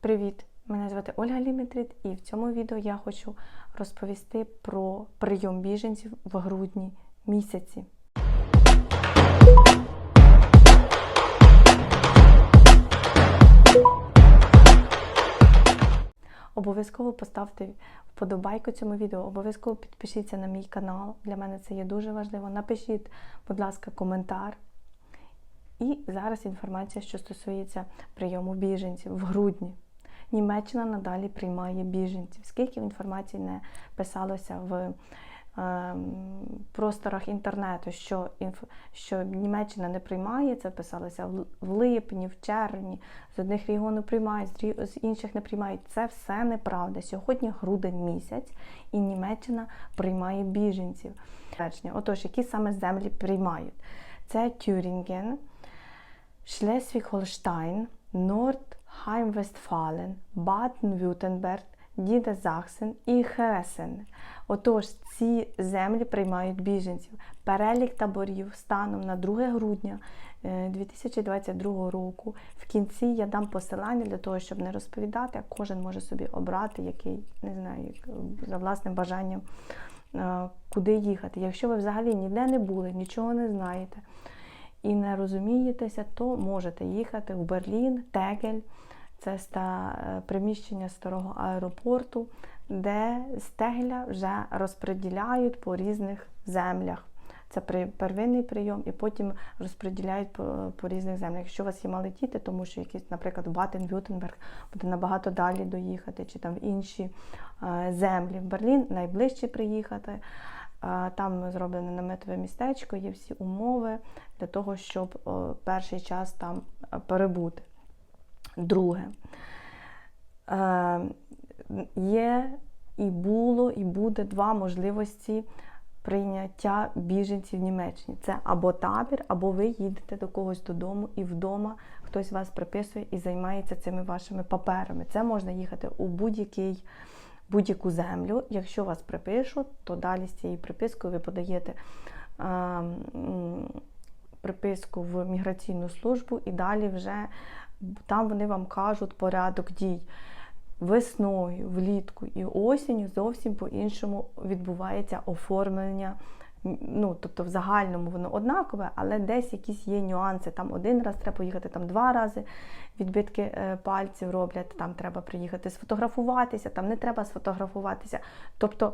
Привіт! Мене звати Ольга Лімітрід, і в цьому відео я хочу розповісти про прийом біженців в грудні місяці. Обов'язково поставте вподобайку цьому відео, обов'язково підпишіться на мій канал. Для мене це є дуже важливо. Напишіть, будь ласка, коментар. І зараз інформація, що стосується прийому біженців в грудні. Німеччина надалі приймає біженців. Скільки інформації не писалося в е, просторах інтернету, що інф, що Німеччина не приймає, це писалося в, липні, в червні, з одних регіонів приймають, з, інших не приймають. Це все неправда. Сьогодні грудень місяць, і Німеччина приймає біженців. Отож, які саме землі приймають? Це Тюрінген, Шлесвіг-Холштайн, Нордхайм-Вестфален, Баден-Вютенберг, Нідерсахсен і Хесен. Отож, ці землі приймають біженців. Перелік таборів станом на 2 грудня е, 2022 року. В кінці я дам посилання для того, щоб не розповідати, а кожен може собі обрати, який не знаю, за власним бажанням, е, куди їхати. Якщо ви взагалі ніде не були, нічого не знаєте і не розумієтеся, то можете їхати в Берлін, Тегель. Це ста, е, приміщення старого аеропорту, де з Тегеля вже розподіляють по різних землях. Це первинний прийом, і потім розподіляють по, по різних землях. Якщо у вас є мали діти, тому що якийсь, наприклад, Батен-Вютенберг буде набагато далі доїхати, чи там в інші е, землі. В Берлін найближче приїхати. Е, Там зроблене наметове містечко, є всі умови для того, щоб перший час там перебути. Друге, е, є і було, і буде два можливості прийняття біженців в Німеччині. Це або табір, або ви їдете до когось додому і вдома хтось вас приписує і займається цими вашими паперами. Це можна їхати у будь-який. Будь-яку землю, якщо вас припишуть, то далі з цією припискою ви подаєте е, приписку в міграційну службу, і далі вже там вони вам кажуть порядок дій. Весною, влітку і осінню зовсім по-іншому відбувається оформлення. Ну, тобто в загальному воно однакове, але десь якісь є нюанси. Там один раз треба поїхати, там два рази відбитки е, пальців роблять, там треба приїхати сфотографуватися, там не треба сфотографуватися. Тобто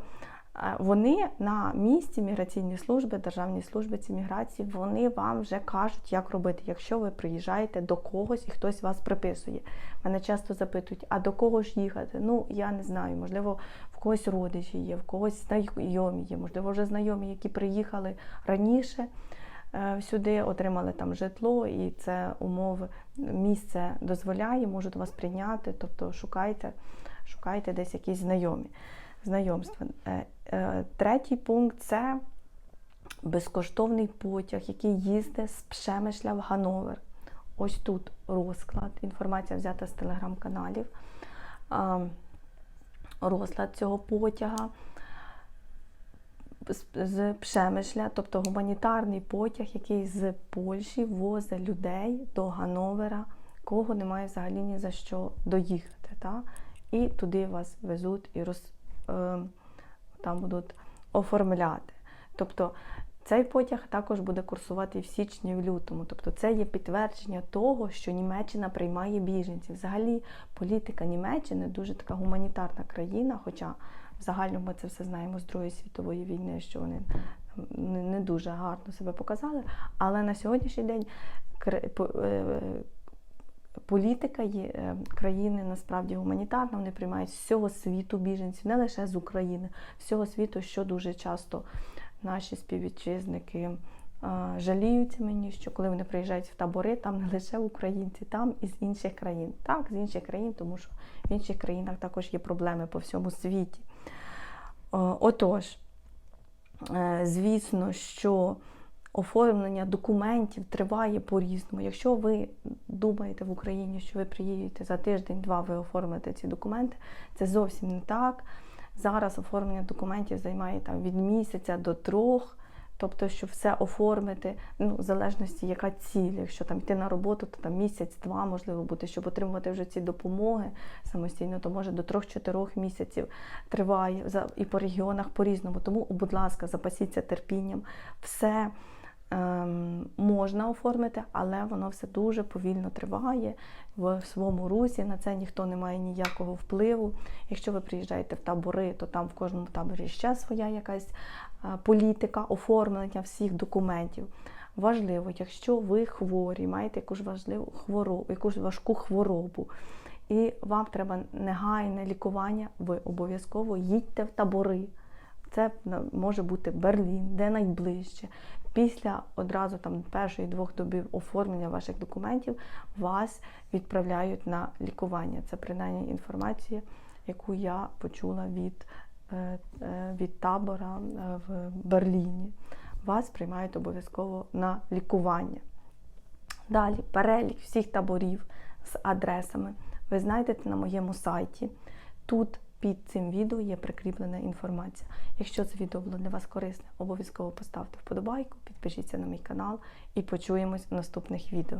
вони на місці міграційні служби, державні служби ці міграції, вони вам вже кажуть, як робити, якщо ви приїжджаєте до когось і хтось вас приписує. Мене часто запитують, а до кого ж їхати? Ну, я не знаю, можливо, в когось родичі є, в когось знайомі є, можливо, вже знайомі, які приїхали раніше е, сюди, отримали там житло, і це умови, місце дозволяє, можуть вас прийняти, тобто шукайте, шукайте десь якісь знайомі знайомства. Е, е, Третій пункт це безкоштовний потяг, який їздить з Пшемишля в Гановер. Ось тут розклад. Інформація взята з телеграм-каналів. Розклад цього потяга з- Пшемишля, тобто гуманітарний потяг, який з Польщі возить людей до Гановера, кого немає взагалі ні за що доїхати. Та? І туди вас везуть і роз, е, там будуть оформляти. Тобто цей потяг також буде курсувати в січні, в лютому. Тобто це є підтвердження того, що Німеччина приймає біженців. Взагалі політика Німеччини дуже така гуманітарна країна, хоча в загальному ми це все знаємо з Другої світової війни, що вони не, дуже гарно себе показали. Але на сьогоднішній день е, політика є е, країни насправді гуманітарна, вони приймають з всього світу біженців, не лише з України, всього світу, що дуже часто наші співвітчизники е, жаліються мені, що коли вони приїжджають в табори, там не лише українці, там і з інших країн. Так, з інших країн, тому що в інших країнах також є проблеми по всьому світі. Е, Отож, звісно, що оформлення документів триває по-різному. Якщо ви думаєте в Україні, що ви приїдете за тиждень-два, ви оформите ці документи, це зовсім не так. Зараз оформлення документів займає там від місяця до трьох Тобто, щоб все оформити, ну, в залежності, яка ціль. Якщо там йти на роботу, то там місяць-два можливо бути, щоб отримувати вже ці допомоги самостійно, то може до 3-4 місяців триває і по регіонах по-різному. Тому, будь ласка, запасіться терпінням. Все можна оформити, але воно все дуже повільно триває в своєму русі. На це ніхто не має ніякого впливу. Якщо ви приїжджаєте в табори, то там в кожному таборі ще своя якась е, політика оформлення всіх документів. Важливо, якщо ви хворі, маєте якусь важливу хворобу, якусь важку хворобу, і вам треба негайне лікування, ви обов'язково їдьте в табори. Це може бути Берлін, де найближче. Після одразу там першої двох добів оформлення ваших документів вас відправляють на лікування. Це принаймні інформація, яку я почула від, е, е, від табора е, в Берліні. Вас приймають обов'язково на лікування. Далі перелік всіх таборів з адресами ви знайдете на моєму сайті. Тут під цим відео є прикріплена інформація. Якщо це відео було для вас корисне, обов'язково поставте вподобайку, підпишіться на мій канал і почуємось в наступних відео.